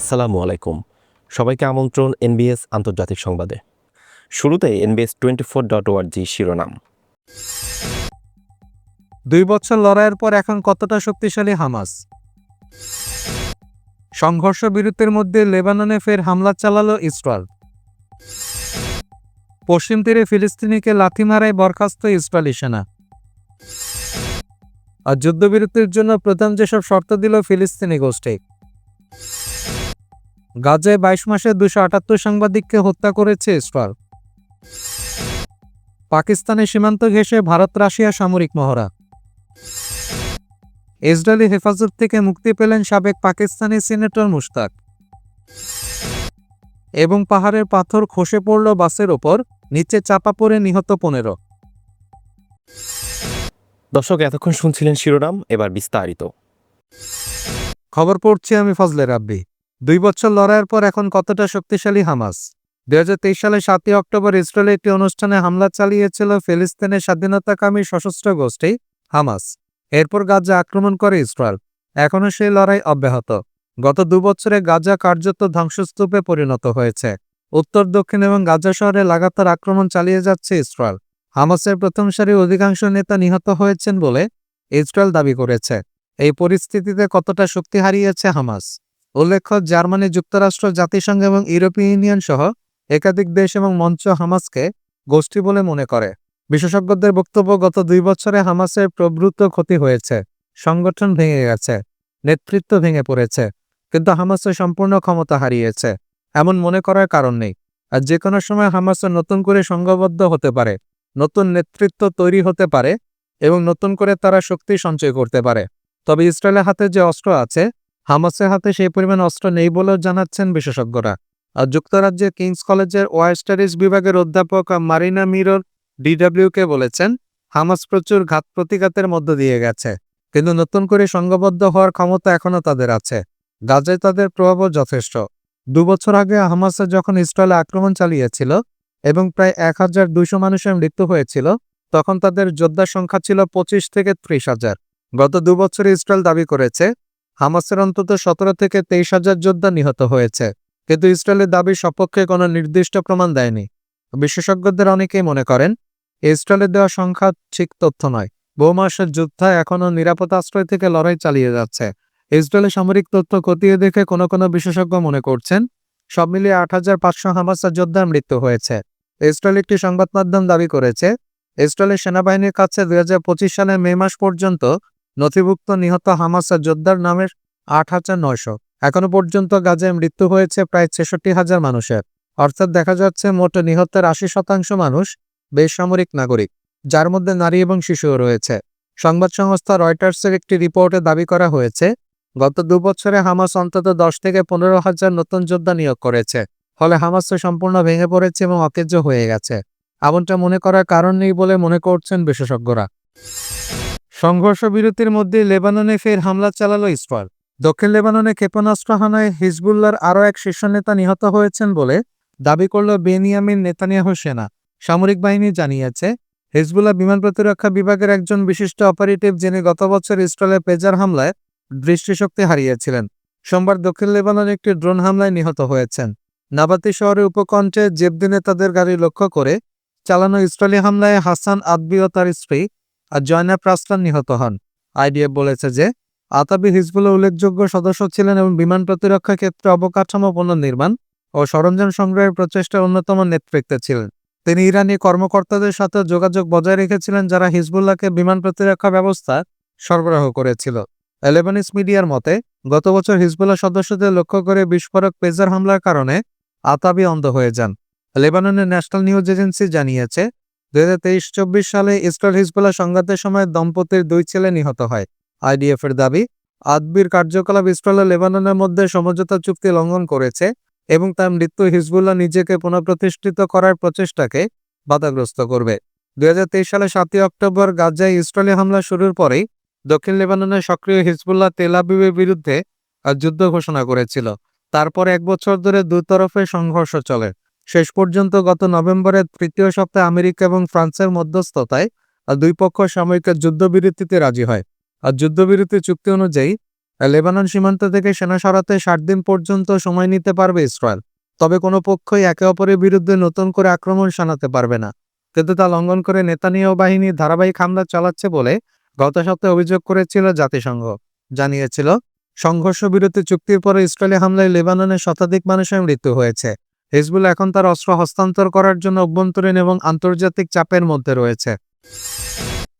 আসসালামু আলাইকুম। সবাইকে আমন্ত্রণ এনবিএস আন্তর্জাতিক সংবাদে। শুরুতে এনবিএস টোয়েন্টি ফোর ডট ওয়ার্জি শিরোনাম। দুই বছর লড়াইয়ের পর এখন কতটা শক্তিশালী হামাস? সংঘর্ষ বিরতির মধ্যে লেবাননে ফের হামলা চালালো ইসরায়েল। পশ্চিম তীরে ফিলিস্তিনিকে লাথি মারায় বরখাস্ত ইসরায়েলি সেনা। আর যুদ্ধবিরতির জন্য প্রধান যেসব শর্ত দিল ফিলিস্তিনি গোষ্ঠী। গাজায় বাইশ মাসে দুশো আটাত্তর সাংবাদিককে হত্যা করেছে ইসরায়েল। পাকিস্তানের সীমান্ত ঘেঁষে ভারত রাশিয়া সামরিক মহড়া। ইসরায়েলি হেফাজত থেকে মুক্তি পেলেন সাবেক পাকিস্তানি সিনেটর মুশতাক। এবং পাহাড়ের পাথর খসে পড়ল বাসের ওপর নিচে চাপা পড়ে নিহত পনেরো। দর্শক এতক্ষণ শুনছিলেন শিরোনাম এবার বিস্তারিত। খবর পড়ছি আমি ফজলে রাব্বি। দুই বছর লড়াইয়ের পর এখন কতটা শক্তিশালী হামাস? দুই হাজার তেইশ সালে সাতই অক্টোবর ইসরায়েলে একটি অনুষ্ঠানে হামলা চালিয়েছিল ফিলিস্তিনের স্বাধীনতাকামী সশস্ত্র গোষ্ঠী, হামাস। এরপর গাজা আক্রমণ করে ইসরায়েল। এখনও সেই লড়াই অব্যাহত। গত দুবছরে গাজা কার্যত ধ্বংসস্তূপে পরিণত হয়েছে। উত্তর, দক্ষিণ এবং গাজা শহরে লাগাতার আক্রমণ চালিয়ে যাচ্ছে ইসরায়েল। হামাসের প্রথম সারির অধিকাংশ নেতা নিহত হয়েছেন বলে ইসরায়েল দাবি করেছে। এই পরিস্থিতিতে কতটা শক্তি হারিয়েছে হামাস? উল্লেখ্য, জার্মানি যুক্তরাষ্ট্র, জাতিসংঘ এবং ইউরোপীয় ইউনিয়ন সহ একাধিক দেশ এবং মঞ্চ হামাসকে গোষ্ঠী বলে মনে করে। বিশেষজ্ঞদের বক্তব্য, গত দুই বছরে হামাসের প্রভূত ক্ষতি হয়েছে, সংগঠন ভেঙে গেছে, নেতৃত্ব ভেঙে পড়েছে, কিন্তু হামাসের সম্পূর্ণ ক্ষমতা হারিয়েছে, এমন মনে করার কারণ নেই। আর যে কোনো সময় হামাসের নতুন করে সংঘবদ্ধ হতে পারে, নতুন নেতৃত্ব তৈরি হতে পারে এবং নতুন করে তারা শক্তি সঞ্চয় করতে পারে। তবে ইসরায়েলের হাতে যে অস্ত্র আছে হামাসের হাতে সেই পরিমাণ অস্ত্র নেই বলেও জানাচ্ছেন বিশেষজ্ঞরা। আর যুক্তরাজ্যের কিংস কলেজের ওয়ার স্টাডিজ বিভাগের অধ্যাপক মারিনা মিরর ডিডব্লিউকে বলেছেন, হামাস প্রচুর ঘাত প্রতিঘাতের মধ্য দিয়ে গেছে, কিন্তু নতুন করে সংঘবদ্ধ হওয়ার ক্ষমতা এখনও তাদের আছে। গাজায় তাদের প্রভাবও যথেষ্ট। দুবছর আগে হামাসে যখন ইসরায়েলে আক্রমণ চালিয়েছিল এবং প্রায় এক হাজার দুইশো মানুষের মৃত্যু হয়েছিল, তখন তাদের যোদ্ধার সংখ্যা ছিল পঁচিশ থেকে ত্রিশ হাজার। গত দুবছরে ইসরায়েল দাবি করেছে হামাসের অন্তত সতেরো থেকে তেইশ হাজার যোদ্ধা নিহত হয়েছে, কিন্তু ইসরায়েলের দাবির সপক্ষে কোনো নির্দিষ্ট প্রমাণ দেয়নি। বিশেষজ্ঞদের অনেকেই মনে করেন, ইসরায়েলের দেওয়া সংখ্যা ঠিক তথ্য নয়। বহু মাসের যুদ্ধ এখনও নিরাপদ আশ্রয় থেকে লড়াই চালিয়ে যাচ্ছে। ইসরায়েলের সামরিক তথ্য খতিয়ে দেখে কোনো কোনো বিশেষজ্ঞ মনে করছেন, সব মিলিয়ে আট হাজার পাঁচশো হামাসের যোদ্ধার মৃত্যু হয়েছে। ইসরায়েল একটি সংবাদ মাধ্যম দাবি করেছে, ইসরায়েলের সেনাবাহিনীর কাছে দুই হাজার পঁচিশ সালের মে মাস পর্যন্ত নথিভুক্ত নিহত হামাসের যোদ্ধার নামের আট হাজার নয়শো। এখনও পর্যন্ত গাজায় মৃত্যু হয়েছে প্রায় ছেষট্টি হাজার মানুষের। অর্থাৎ দেখা যাচ্ছে মোট নিহতের আশি শতাংশ মানুষ বেসামরিক নাগরিক, যার মধ্যে নারী এবং শিশুও রয়েছে। সংবাদ সংস্থা রয়টার্সের একটি রিপোর্টে দাবি করা হয়েছে, গত দুবছরে হামাস অন্তত দশ থেকে পনেরো হাজার নতুন যোদ্ধা নিয়োগ করেছে। ফলে হামাস সম্পূর্ণ ভেঙে পড়েছে এবং অকেজ হয়ে গেছে। এমনটা মনে করার কারণ নেই বলে মনে করছেন বিশেষজ্ঞরা। সংঘর্ষ বিরতির মধ্যে লেবাননে ফের হামলা চালালো ইসরায়েল। দক্ষিণ লেবাননে ক্ষেপণাস্ত্র হানায় হিজবুল্লার আরও এক শীর্ষ নেতা নিহত হয়েছেন বলে দাবি করল বেনিয়ামিন নেতানিয়াহু সেনা। সামরিক বাহিনী জানিয়েছে, হিজবুল্লাহ বিমান প্রতিরক্ষা বিভাগের একজন বিশিষ্ট অপারেটিভ যিনি গত বছর ইসরায়েলের পেজার হামলায় দৃষ্টিশক্তি হারিয়েছিলেন। সোমবার দক্ষিণ লেবাননে একটি ড্রোন হামলায় নিহত হয়েছেন। নাবাতি শহরের উপকণ্ঠে জেবদিনে তাদের গাড়ি লক্ষ্য করে চালানো ইসরায়েলি হামলায় হাসান আদবি ও তার স্ত্রী আর জয়নাব রাসলান নিহত হন। আইডিএফ বলেছে যে, আতাবি হিজবুল্লাহ উল্লেখযোগ্য সদস্য ছিলেন এবং বিমান প্রতিরক্ষা ক্ষেত্রে অবকাঠামো পুনর্নির্মাণ ও সরঞ্জাম সংগ্রহের প্রচেষ্টার অন্যতম নেতৃত্বে ছিলেন। তিনি ইরানি কর্মকর্তাদের সাথে যোগাযোগ বজায় রেখেছিলেন, যারা হিজবুল্লাহকে বিমান প্রতিরক্ষা ব্যবস্থা সরবরাহ করেছিল। এলেবানিস মিডিয়ার মতে, গত বছর হিজবুল্লাহ সদস্যদের লক্ষ্য করে বিস্ফোরক পেজার হামলার কারণে আতাবি অন্ধ হয়ে যান। লেবাননের ন্যাশনাল নিউজ এজেন্সি জানিয়েছে দুই সালে ইসরায়েল হিজবুল্লাহ সংঘাতের সময় দম্পতির দুই ছেলে নিহত হয়। আইডিএফ এর দাবি, আদবির কার্যকলাপ ইসরায়েল লেবাননের মধ্যে সমঝোতা চুক্তি লঙ্ঘন করেছে এবং তার মৃত্যু হিজবুল্লাহ নিজেকে পুনঃপ্রতিষ্ঠিত করার প্রচেষ্টাকে বাধাগ্রস্ত করবে। দুই হাজার তেইশ সালে সাতই অক্টোবর গাজায় ইসরায়েলি হামলা শুরুর পরেই দক্ষিণ লেবাননের সক্রিয় হিজবুল্লাহ তেলাবিবের বিরুদ্ধে যুদ্ধ ঘোষণা করেছিল। তারপর এক বছর ধরে দুতরফে সংঘর্ষ চলে। শেষ পর্যন্ত গত নভেম্বরের তৃতীয় সপ্তাহে আমেরিকা এবং ফ্রান্সের মধ্যস্থতায় দুই পক্ষ সাময়িক যুদ্ধবিরতিতে রাজি হয়। আর যুদ্ধবিরতি চুক্তি অনুযায়ী লেবানন সীমান্ত থেকে সেনা সরাতে ষাট দিন পর্যন্ত সময় নিতে পারবে ইসরায়েল। তবে কোনো পক্ষই একে অপরের বিরুদ্ধে নতুন করে আক্রমণ শানাতে পারবে না। কিন্তু তা লঙ্ঘন করে নেতানিয়াহু বাহিনী ধারাবাহিক হামলা চালাচ্ছে বলে গত সপ্তাহে অভিযোগ করেছিল জাতিসংঘ। জানিয়েছিল, সংঘর্ষ বিরতি চুক্তির পরে ইসরায়েলি হামলায় লেবাননের শতাধিক মানুষের মৃত্যু হয়েছে। হিজবুল এখন তার অস্ত্র হস্তান্তর করার জন্য অভ্যন্তরীণ এবং আন্তর্জাতিক চাপের মধ্যে রয়েছে।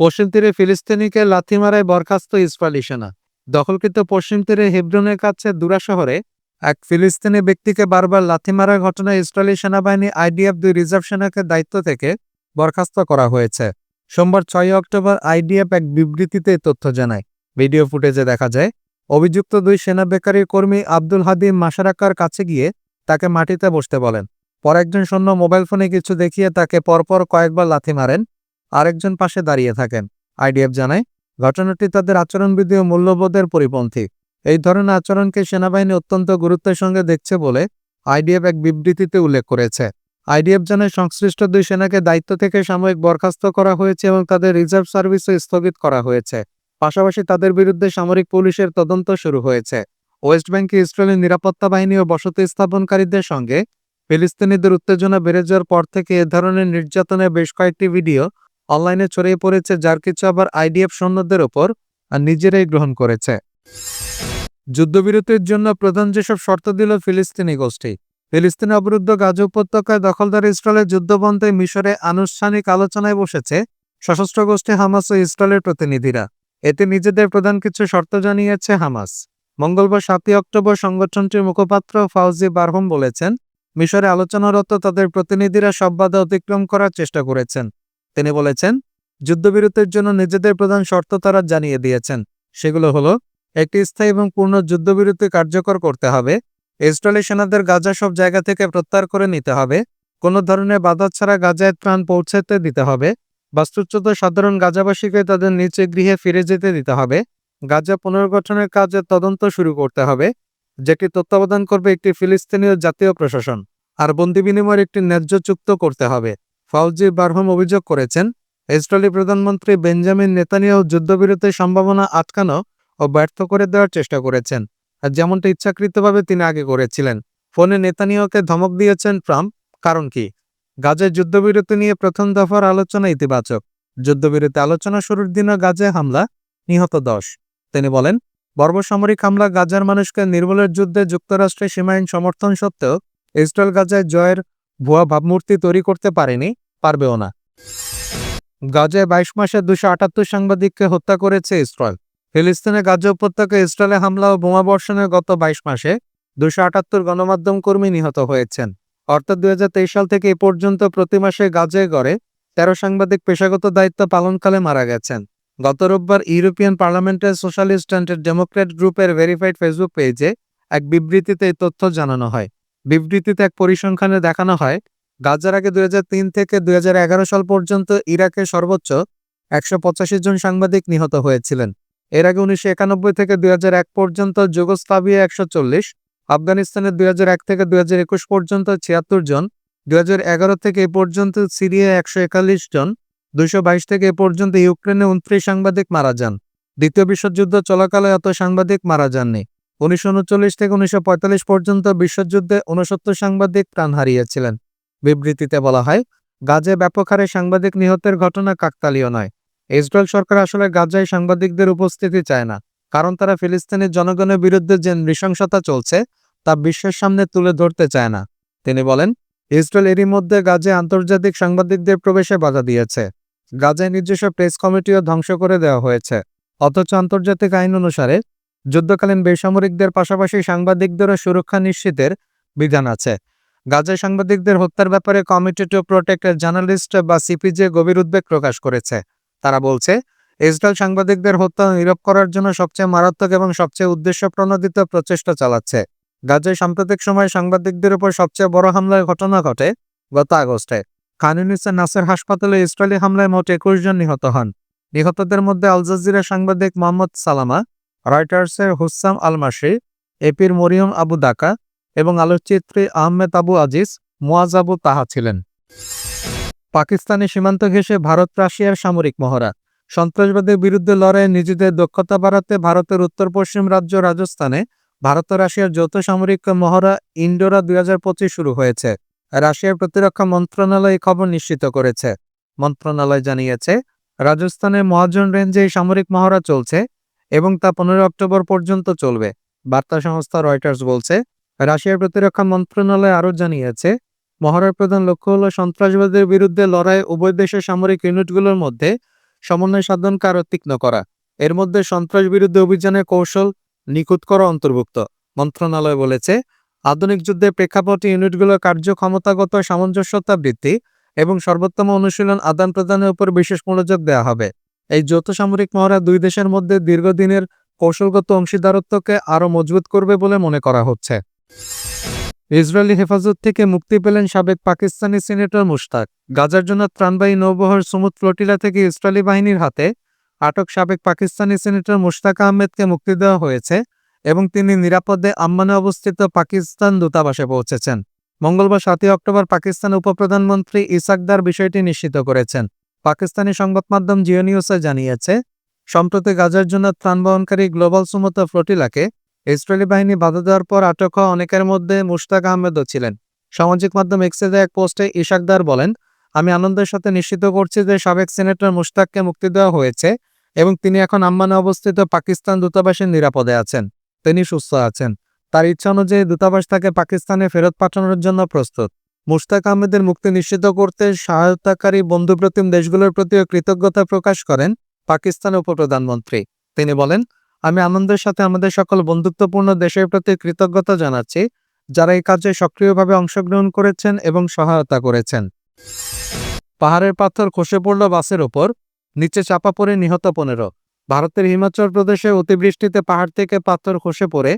পশ্চিম তীরে ফিলিস্তিনিকে লাথি মারায় বরখাস্ত ইসরায়েলি সেনা। দখলকৃত পশ্চিম তীরে হেব্রনের কাছে দুরা শহরে এক ফিলিস্তিনি ব্যক্তিকে বারবার লাথি মারার ঘটনায় ইসরায়েলি সেনাবাহিনী আইডিএফ দুই রিজার্ভ সেনাকে দায়িত্ব থেকে বরখাস্ত করা হয়েছে। সোমবার ছয় অক্টোবর আইডিএফ এক বিবৃতিতে তথ্য জানায়। ভিডিও ফুটেজে দেখা যায়, অভিযুক্ত দুই সেনা বেকারি কর্মী আব্দুল হাদিম মাসারাক্কার কাছে গিয়ে তাকে মাটিতে বসতে বলেন। পর একজন সৈন্য মোবাইল ফোনে কিছু দেখিয়ে তাকে পরপর কয়েকবার লাথি মারেন, আরেকজন পাশে দাঁড়িয়ে থাকেন। আইডিএফ জানায়, ঘটনাটি তাদের আচরণবিধি ও মূল্যবোধের পরিপন্থী। এই ধরনের আচরণকে সেনাবাহিনী অত্যন্ত গুরুত্বের সঙ্গে দেখছে বলে আইডিএফ এক বিবৃতিতে উল্লেখ করেছে। আইডিএফ জানায়, সংশ্লিষ্ট দুই সেনাকে দায়িত্ব থেকে সাময়িক বরখাস্ত করা হয়েছে এবং তাদের রিজার্ভ সার্ভিসও স্থগিত করা হয়েছে। পাশাপাশি তাদের বিরুদ্ধে সামরিক পুলিশের তদন্ত শুরু হয়েছে। ওয়েস্ট ব্যাংকে ইসরায়েলের নিরাপত্তা বাহিনী ও বসতি স্থাপনকারীদের সঙ্গে ফিলিস্তিনিদের উত্তেজনা বেড়ে যাওয়ার পর থেকে এ ধরনের নির্যাতনের বেশ কয়েকটি ভিডিও অনলাইনে ছড়িয়ে পড়েছে, যার কিছু আবার আইডিএফ সৈন্যদের ওপর আর নিজেরাই গ্রহণ করেছে। যুদ্ধবিরতির জন্য প্রধান যেসব শর্ত দিল ফিলিস্তিনি গোষ্ঠী, ফিলিস্তিনি অবরুদ্ধ গাজা উপত্যকায় দখলদার ইসরায়েলের যুদ্ধবন্ধে মিশরে আনুষ্ঠানিক আলোচনায় বসেছে সশস্ত্র গোষ্ঠী হামাস ও ইসরায়েলের প্রতিনিধিরা। এতে নিজেদের প্রধান কিছু শর্ত জানিয়েছে হামাস। মঙ্গলবার সাতই অক্টোবর সংগঠনটির মুখপাত্র ফাউজি বারহম বলেছেন, মিশরে আলোচনারত তাদের প্রতিনিধিরা সব বাধা অতিক্রম করার চেষ্টা করেছেন। তিনি বলেছেন, যুদ্ধবিরতির জন্য নিজেদের প্রধান শর্ত তারা জানিয়ে দিয়েছেন। সেগুলো হলো, একটি স্থায়ী এবং পূর্ণ যুদ্ধবিরতি কার্যকর করতে হবে, ইসরায়েলি সেনাদের গাজা সব জায়গা থেকে প্রত্যাহার করে নিতে হবে, কোনো ধরনের বাধা ছাড়া গাজায় ত্রাণ পৌঁছাতে দিতে হবে, বাস্তুচ্যুত সাধারণ গাজাবাসীকে তাদের নিচে গৃহে ফিরে যেতে দিতে হবে গাজা পুনর্গঠনের কাজে তদন্ত শুরু করতে হবে, যেটি তত্ত্বাবধান করবে একটি ফিলিস্তিনীয় জাতীয় প্রশাসন, আর বন্দি বিনিময়ের একটি ন্যায্য চুক্ত করতে হবে। ফাউজি বারহম অভিযোগ করেছেন, ইসরায়েলি প্রধানমন্ত্রী বেঞ্জামিন নেতানিয়াহু যুদ্ধবিরতির সম্ভাবনা আটকানো ও ব্যর্থ করে দেওয়ার চেষ্টা করেছেন, আর যেমনটা ইচ্ছাকৃতভাবে তিনি আগে করেছিলেন। ফোনে নেতানিয়াহুকে ধমক দিয়েছেন ট্রাম্প, কারণ কি? গাজায় যুদ্ধবিরতি নিয়ে প্রথম দফার আলোচনা ইতিবাচক। যুদ্ধবিরতি আলোচনা শুরুর দিনও গাজায় হামলা, নিহত দশ। তিনি বলেন বর্বসামরিক হামলা গাজার মানুষকে নির্মূলের যুদ্ধে যুক্তরাষ্ট্রের সীমাহীন সমর্থন সত্ত্বেও ইসরায়েল গাজায় জয়ের ভুয়া ভাবমূর্তি তৈরি করতে পারেনি, পারবেও না। গাজায় বাইশ মাসে দুশো আটাত্তর সাংবাদিককে হত্যা করেছে ইসরায়েল। ফিলিস্তিনে গাজা উপত্যকায় ইসরায়েলে হামলা ও বোমা বোমাবর্ষণের গত বাইশ মাসে দুশো আটাত্তর গণমাধ্যম কর্মী নিহত হয়েছেন। অর্থাৎ দুই হাজার তেইশ সাল থেকে এ পর্যন্ত প্রতি মাসে গাজায় গড়ে তেরো সাংবাদিক পেশাগত দায়িত্ব পালনকালে মারা গেছেন। গত রোববার ইউরোপিয়ান পার্লামেন্টের সোশ্যালিস্ট অ্যান্ড ডেমোক্র্যাট গ্রুপের ভেরিফাইড ফেসবুক পেজে এক বিবৃতিতে এই তথ্য জানানো হয়। বিবৃতিতে এক পরিসংখ্যানে দেখানো হয়, গাজার আগে দুই হাজার তিন থেকে দু হাজার এগারো সাল পর্যন্ত ইরাকে সর্বোচ্চ একশো পঁচাশি জন সাংবাদিক নিহত হয়েছিলেন। এর আগে উনিশশো একানব্বই থেকে দুই হাজার এক পর্যন্ত যুগোস্লাভিয়া একশো চল্লিশ, আফগানিস্তানের দুই থেকে দুই হাজার একুশ পর্যন্ত ছিয়াত্তর জন, দুই হাজার এগারো থেকে এ পর্যন্ত সিরিয়া একশো জন দুইশো বাইশ থেকে এ পর্যন্ত ইউক্রেনে উনত্রিশ সাংবাদিক মারা যান। দ্বিতীয় বিশ্বযুদ্ধ চলাকালে এত সাংবাদিক মারা যাননি। উনিশশো উনচল্লিশ থেকে উনিশশো পঁয়তাল্লিশ পর্যন্ত বিশ্বযুদ্ধে উনসত্তর সাংবাদিক প্রাণ হারিয়েছিলেন। বিবৃতিতে বলা হয় গাজে ব্যাপক হারে সাংবাদিক নিহতের ঘটনা কাকতালীয় নয়। ইসরায়েল সরকার আসলে গাজায় সাংবাদিকদের উপস্থিতি চায় না, কারণ তারা ফিলিস্তিনের জনগণের বিরুদ্ধে যে নৃশংসতা চলছে, তা বিশ্বের সামনে তুলে ধরতে চায় না। তিনি বলেন, ইসরায়েল এরই মধ্যে গাজে আন্তর্জাতিক সাংবাদিকদের প্রবেশে বাধা দিয়েছে। গাজায় নিজস্ব প্রেস কমিটিও ধ্বংস করে দেওয়া হয়েছে। অথচ আন্তর্জাতিক আইন অনুসারে যুদ্ধকালীন বেসামরিকদের পাশাপাশি সাংবাদিকদেরও সুরক্ষা নিশ্চিতের বিধান আছে। গাজায় সাংবাদিকদের হত্যার ব্যাপারে কমিটি টু প্রোটেক্ট জার্নালিস্ট বা সিপিজে গভীর উদ্বেগ প্রকাশ করেছে। তারা বলছে, ইসরায়েল সাংবাদিকদের হত্যা নীরব করার জন্য সবচেয়ে মারাত্মক এবং সবচেয়ে উদ্দেশ্য প্রণোদিত প্রচেষ্টা চালাচ্ছে। গাজায় সাম্প্রতিক সময়ে সাংবাদিকদের উপর সবচেয়ে বড় হামলার ঘটনা ঘটে গত আগস্টে। খানুনিসা নাসের হাসপাতালে ইসরায়েলি হামলায় মোট একুশ জন নিহত হন। নিহতদের মধ্যে আল জাজিরা সাংবাদিক মোহাম্মদ সালামা রয়টার্সের হুসাম আলমাসি এপির মরিয়ম আবু দাকা এবং আলোকচিত্রী আহমেদ আবু আজিজ মুয়াজ আবু তাহা ছিলেন। পাকিস্তানি সীমান্ত ঘেঁষে ভারত রাশিয়ার সামরিক মহড়া। সন্ত্রাসবাদের বিরুদ্ধে লড়াইয়ে নিজেদের দক্ষতা বাড়াতে ভারতের উত্তর পশ্চিম রাজ্য রাজস্থানে ভারত রাশিয়ার যৌথ সামরিক মহড়া ইন্ডোরা দুই হাজার পঁচিশ শুরু হয়েছে। রাশিয়ার প্রতিরক্ষা মন্ত্রণালয় খবর নিশ্চিত করেছে। মন্ত্রণালয় জানিয়েছে, রাজস্থানের মহাজন রেঞ্জে সামরিক মহড়া চলছে এবং তা পনেরো অক্টোবর পর্যন্ত চলবে। বার্তা সংস্থা রয়টার্স বলছে, রাশিয়ার প্রতিরক্ষা মন্ত্রণালয় আরও জানিয়েছে, মহড়ার প্রধান লক্ষ্য হল সন্ত্রাসবাদের বিরুদ্ধে লড়াই উভয় দেশের সামরিক ইউনিটগুলোর মধ্যে সমন্বয় সাধনকে আরও তীক্ষ্ণ করা। এর মধ্যে সন্ত্রাস বিরুদ্ধে অভিযানের কৌশল নিখুঁত করা অন্তর্ভুক্ত। মন্ত্রণালয় বলেছে আধুনিক যুদ্ধের প্রেক্ষাপট ইউনিটগুলোর কার্যক্ষমতাগত সামঞ্জস্যতা বৃদ্ধি এবং সর্বোত্তম অনুশীলন আদান প্রদানের উপর বিশেষ মনোযোগ দেওয়া হবে। এই যৌথ সামরিক মহড়া দুই দেশের মধ্যে দীর্ঘদিনের কৌশলগত অংশীদারত্বকে আরও মজবুত করবে বলে মনে করা হচ্ছে। ইসরায়েলি হেফাজত থেকে মুক্তি পেলেন সাবেক পাকিস্তানি সিনেটর মুশতাক। গাজার জন্য ত্রাণবাহী নৌবহর সুমুদ ফ্লোটিলা থেকে ইসরায়েলি বাহিনীর হাতে আটক সাবেক পাকিস্তানি সিনেটর মুশতাক আহমেদকে মুক্তি দেওয়া হয়েছে। এবং তিনি নিরাপদে আম্মানে অবস্থিত পাকিস্তান দূতাবাসে পৌঁছেছেন। মঙ্গলবার সাতই অক্টোবর পাকিস্তান উপপ্রধানমন্ত্রী ইসাকদার বিষয়টি নিশ্চিত করেছেন। পাকিস্তানি সংবাদ মাধ্যম জিও নিউজে জানিয়েছে, সম্প্রতি গাজার জন্য ত্রাণ বহনকারী গ্লোবাল সুমত ফ্লোটিলাকে ইসরায়েলি বাহিনী বাধা দেওয়ার পর আটক হওয়া অনেকের মধ্যে মুশতাক আহমেদও ছিলেন। সামাজিক মাধ্যম এক্সে দেওয়া এক পোস্টে ইশাকদার বলেন, আমি আনন্দের সাথে নিশ্চিত করছি যে সাবেক সিনেটর মুশতাককে মুক্তি দেওয়া হয়েছে এবং তিনি এখন আম্মানে অবস্থিত পাকিস্তান দূতাবাসের নিরাপদে আছেন। তিনি সুস্থ আছেন। তার ইচ্ছা অনুযায়ী দূতাবাস তাকে পাকিস্তানে ফেরত পাঠানোর জন্য প্রস্তুত। মুশতাক আহমেদের মুক্তি নিশ্চিত করতে সহায়তাকারী বন্ধুপ্রতিম দেশগুলোর প্রতিও কৃতজ্ঞতা প্রকাশ করেন পাকিস্তান উপপ্রধানমন্ত্রী। তিনি বলেন, আমি আনন্দের সাথে আমাদের সকল বন্ধুত্বপূর্ণ দেশের প্রতি কৃতজ্ঞতা জানাচ্ছি, যারা এই কাজে সক্রিয়ভাবে অংশগ্রহণ করেছেন এবং সহায়তা করেছেন। পাহাড়ের পাথর খসে পড়ল বাসের ওপর, নিচে চাপা পড়ে নিহত পনেরো। ভারতের হিমাচল প্রদেশে অতিবৃষ্টিতে পাহাড় থেকে পাথর খসে পড়ে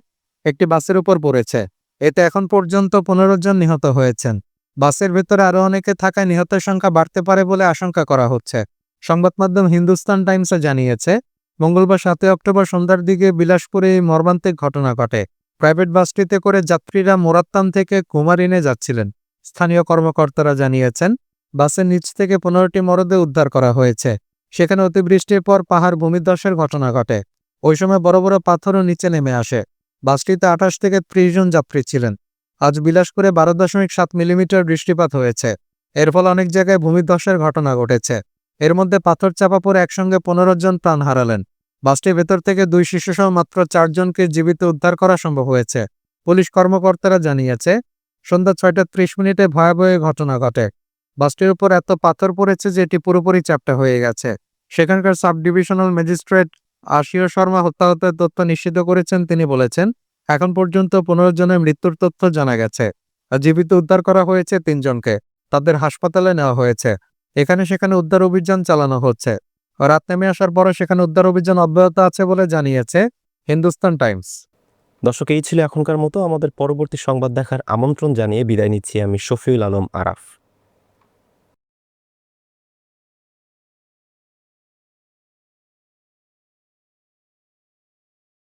একটি বাসের উপর পড়েছে। এতে এখন পর্যন্ত পনেরো জন নিহত হয়েছেন। বাসের ভেতরে আরও অনেকে থাকায় নিহতের সংখ্যা বাড়তে পারে বলে আশঙ্কা করা হচ্ছে। সংবাদ মাধ্যম হিন্দুস্তান টাইমসে জানিয়েছে, মঙ্গলবার সাতই অক্টোবর সন্ধ্যার দিকে বিলাসপুরে এই মর্মান্তিক ঘটনা ঘটে। প্রাইভেট বাসটিতে করে যাত্রীরা মোরাত্তাম থেকে কুমারিনে যাচ্ছিলেন। স্থানীয় কর্মকর্তারা জানিয়েছেন, বাসের নিচ থেকে পনেরোটি মরদে উদ্ধার করা হয়েছে। সেখানে অতিবৃষ্টির পর পাহাড় ভূমিধসের ঘটনা ঘটে। ওই সময় বড় বড় পাথরও নিচে নেমে আসে। বাসটিতে আঠাশ থেকে ত্রিশ জন যাত্রী ছিলেন। আজ বিলাসপুরে বারো দশমিক সাত মিলিমিটার বৃষ্টিপাত হয়েছে। এর ফলে অনেক জায়গায় ভূমিধসের ঘটনা ঘটেছে। এর মধ্যে পাথর চাপা পড়ে একসঙ্গে পনেরো জন প্রাণ হারালেন। বাসটির ভেতর থেকে দুই শিশুসহ মাত্র চারজনকে জীবিত উদ্ধার করা সম্ভব হয়েছে। পুলিশ কর্মকর্তারা জানিয়েছে, সন্ধ্যা ছয়টা ত্রিশ মিনিটে ভয়াবহ ঘটনা ঘটে। বাসটির উপর এত পাথর পড়েছে যে এটি পুরোপুরি চ্যাপ্টা হয়ে গেছে। সেখানকার সাব ডিভিশনাল ম্যাজিস্ট্রেট আশিও শর্মা হত্যাহতের তথ্য নিশ্চিত করেছেন, তিনি বলেছেন, এখন পর্যন্ত পনেরো জনের মৃত্যুর তথ্য জানা গেছে। জীবিত উদ্ধার করা হয়েছে তিনজনকে তাদের হাসপাতালে নেওয়া হয়েছে। এখানে সেখানে উদ্ধার অভিযান চালানো হচ্ছে। রাত নেমে আসার পরে সেখানে উদ্ধার অভিযান অব্যাহত আছে বলে জানিয়েছে হিন্দুস্তান টাইমস। দর্শক, এই ছিল এখনকার মতো। আমাদের পরবর্তী সংবাদ দেখার আমন্ত্রণ জানিয়ে বিদায় নিচ্ছি আমি শফিউল আলম আরাফ।